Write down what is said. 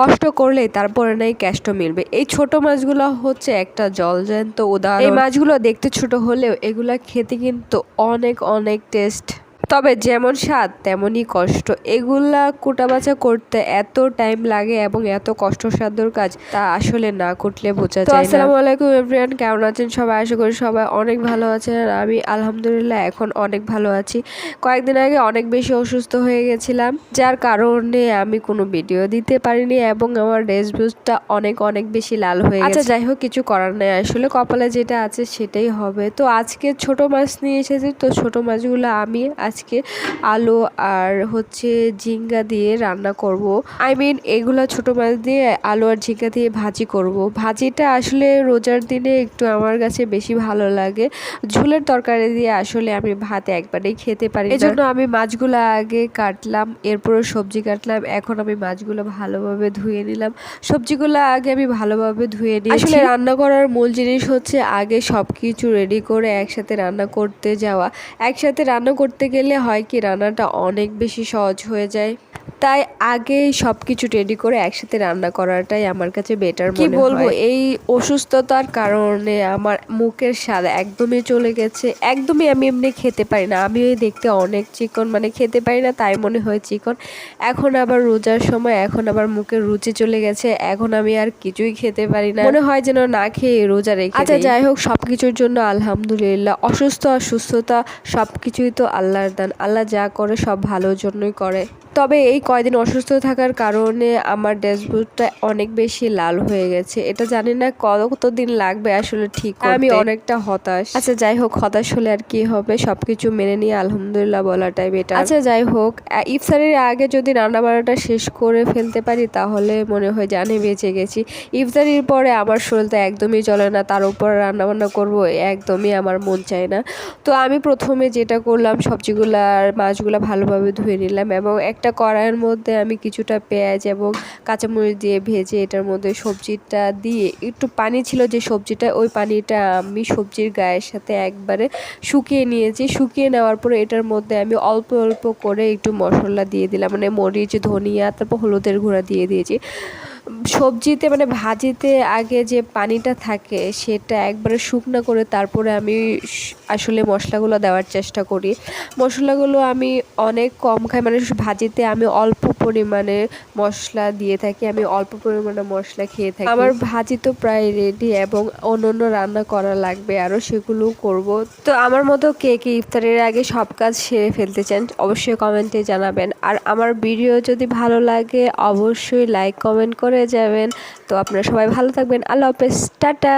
কষ্ট করলেই তারপরে নাই ক্যাষ্ট মিলবে। এই ছোট মাছগুলো হচ্ছে একটা জলজ্যান্ত উদাহরণ। এই মাছগুলো দেখতে ছোট হলেও এগুলা খেতে কিন্তু অনেক অনেক টেস্ট। তবে যেমন স্বাদ তেমনই কষ্ট। এগুলা কোটাবাচা করতে এত টাইম লাগে এবং এত কষ্টসাধ্যর কাজ তা আসলে না করলে বোঝা যায় আসসালামু আলাইকুম এভরিওয়ান কেমন আছেন সবাই? আশা করি সবাই অনেক ভালো আছেন আর আমি আলহামদুলিল্লাহ এখন অনেক ভালো আছি। কয়েকদিন আগে অনেক বেশি অসুস্থ হয়ে গেছিলাম যার কারণে আমি কোনো ভিডিও দিতে পারিনি এবং আমার ড্রেসবুজটা অনেক অনেক বেশি লাল হয়ে গেছে। আচ্ছা যাই হোক কিছু করার নেই। আসলে কপালে যেটা আছে সেটাই হবে। তো আজকে ছোট মাছ নিয়ে এসেছি তো ছোট মাছগুলো আমি আজকে আলু আর হচ্ছে ঝিঙ্গা দিয়ে রান্না করব। আই মিন এগুলো ছোট মাছ দিয়ে আলু আর ঝিঙ্গা দিয়ে ভাজি করব। ভাজিটা আসলে রোজার দিনে একটু আমার কাছে বেশি ভালো লাগে। ঝোলের তরকারি দিয়ে আসলে আমি ভাত একবারেই খেতে পারি এই জন্য আমি মাছগুলো আগে কাটলাম এরপরে সবজি কাটলাম, এখন আমি মাছগুলো ভালোভাবে ধুয়ে নিলাম। সবজিগুলো আগে আমি ভালোভাবে ধুয়ে নিই আসলে রান্না করার মূল জিনিস হচ্ছে আগে সব কিছু রেডি করে একসাথে রান্না করতে যাওয়া। একসাথে রান্না করতে গেলে হয় কি রান্নাটা অনেক বেশি সহজ হয়ে যায়। তাই আগে সব কিছু রেডি করে একসাথে রান্না করাটাই আমার কাছে বেটার কি বলব এই অসুস্থতার কারণে আমার মুখের স্বাদ একদমই চলে গেছে। একদমই আমি এমনি খেতে পারি না। আমি ওই দেখতে অনেক চিকন মানে খেতে পারি না তাই মনে হয় চিকন। এখন আবার রোজার সময় এখন আবার মুখের রুচি চলে গেছে। এখন আমি আর কিছুই খেতে পারি না। মনে হয় যেন না খেয়ে রোজা রেখে আচ্ছা যাই হোক সব কিছুর জন্য আলহামদুলিল্লাহ। অসুস্থ আর সুস্থতা সব কিছুই তো আল্লাহর দান। আল্লাহ যা করে সব ভালোর জন্যই করে। তবে এই কয়দিন অসুস্থ থাকার কারণে আমার ড্যাশবোর্ডটা অনেক বেশি লাল হয়ে গেছে। এটা জানি না কতদিন লাগবে আসলে ঠিক আমি অনেকটা হতাশ। আচ্ছা যাই হোক হতাশ হলে আর কি হবে? সবকিছু মেনে নিয়ে আলহামদুলিল্লাহ বলাটাই বেটার আচ্ছা যাই হোক ইফতারের আগে যদি রান্না বান্নাটা শেষ করে ফেলতে পারি তাহলে মনে হয় জানে বেঁচে গেছি। ইফতারির পরে আমার শরীরটা একদমই চলে না তার উপর রান্না বান্না করব একদমই আমার মন চায় না। তো আমি প্রথমে যেটা করলাম সবজিগুলো আর মাছগুলো ভালোভাবে ধুয়ে নিলাম এবং একটা কড়াইয়ের মধ্যে আমি কিছুটা পেঁয়াজ এবং কাঁচামরিচ দিয়ে ভেজে এটার মধ্যে সবজিটা দিয়ে, একটু পানি ছিল যে সবজিটা, ওই পানিটা আমি সবজির গায়ের সাথে একবারে শুকিয়ে নিয়েছি। শুকিয়ে নেওয়ার পরে এটার মধ্যে আমি অল্প অল্প করে একটু মশলা দিয়ে দিলাম মানে মরিচ, ধনিয়া, তারপর হলুদের গুঁড়া দিয়ে দিয়েছি। সবজিতে মানে ভাজিতে আগে যে পানিটা থাকে সেটা একবারে শুকনো করে তারপরে আমি আসলে মশলাগুলো দেওয়ার চেষ্টা করি। মশলাগুলো আমি অনেক কম খাই মানে ভাজিতে আমি অল্প পরিমাণে মশলা দিয়ে থাকি, আমি অল্প পরিমাণে মশলা খেয়ে থাকি। আমার ভাজি তো প্রায় রেডি এবং অন্য অন্য রান্না করা লাগবে আরও সেগুলো করব। তো আমার মতো কে কে ইফতারের আগে সব কাজ সেরে ফেলতে চান, অবশ্যই কমেন্টে জানাবেন। আর আমার ভিডিও যদি ভালো লাগে, অবশ্যই লাইক কমেন্ট করে যাবেন। তো আপনারা সবাই ভালো থাকবেন। আল্লাহ হাফেজ। টাটা।